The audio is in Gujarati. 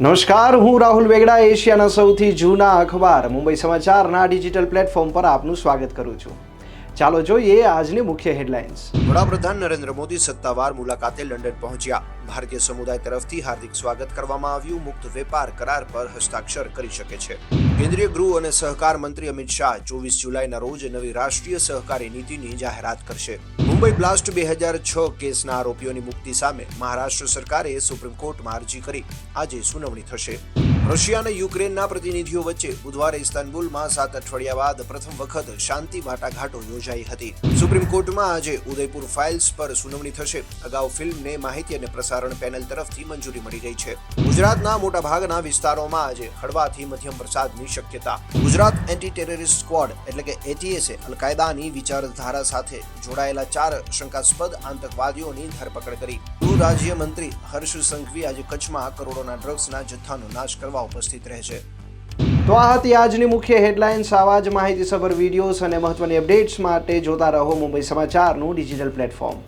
નમસ્કાર, હું રાહુલ વેગડા, એશિયાના સૌથી જૂના અખબાર, મુંબઈ સમાચારના ડિજિટલ પ્લેટફોર્મ પર આપનું સ્વાગત કરું છું. ચાલો જોઈએ આજની મુખ્ય હેડલાઇન્સ. વડાપ્રધાન નરેન્દ્ર મોદી સત્તાવાર મુલાકાતે લંડન પહોંચ્યા. ભારતીય સમુદાય તરફથી હાર્દિક સ્વાગત કરવામાં આવ્યું. મુક્ત વેપાર કરાર પર હસ્તાક્ષર કરી શકે છે. કેન્દ્રીય ગૃહ અને સહકાર મંત્રી અમિત શાહ ચોવીસ જુલાઈના રોજ નવી રાષ્ટ્રીય સહકારી નીતિની જાહેરાત કરશે. મુંબઈ બ્લાસ્ટ બે હજાર છ કેસના આરોપીઓની મુક્તિ સામે મહારાષ્ટ્ર સરકારે સુપ્રીમ કોર્ટમાં અરજી કરી. આજે સુનાવણી થશે. રશિયા અને યુક્રેનના પ્રતિનિધિઓ વચ્ચે બુધવારે ઇસ્તાનબુલમાં સાત અઠવાડિયા બાદ પ્રથમ વખત શાંતિ વાટાઘાટો યોજાઈ હતી. સુપ્રીમ કોર્ટમાં આજે ઉદયપુર ફાઇલ્સ પર સુનાવણી થશે. અગાઉ ફિલ્મને માહિતી અને પ્રસારણ પેનલ તરફથી મંજૂરી મળી ગઈ છે. ગુજરાતના મોટાભાગના વિસ્તારોમાં આજે હળવાથી મધ્યમ વરસાદની શક્યતા. ગુજરાત એન્ટી ટેરરિસ્ટ સ્ક્વોડ એટલે કે એટીએસએ અલકાયદાની વિચારધારા સાથે જોડાયેલા ચાર શંકાસ્પદ આતંકવાદીઓની ધરપકડ કરી. ગૃહ રાજ્યમંત્રી હર્ષ સંઘવી આજે કચ્છમાં કરોડોના ડ્રગ્સના જથ્થાનો નાશ કરવા ઉપસ્થિત રહેશે તો આ હતી આજની મુખ્ય હેડલાઇન્સ. આવા જ માહિતીસભર વિડીયોઝ અને મહત્વની અપડેટ્સ માટે જોતા રહો મુંબઈ સમાચારનું ડિજિટલ પ્લેટફોર્મ.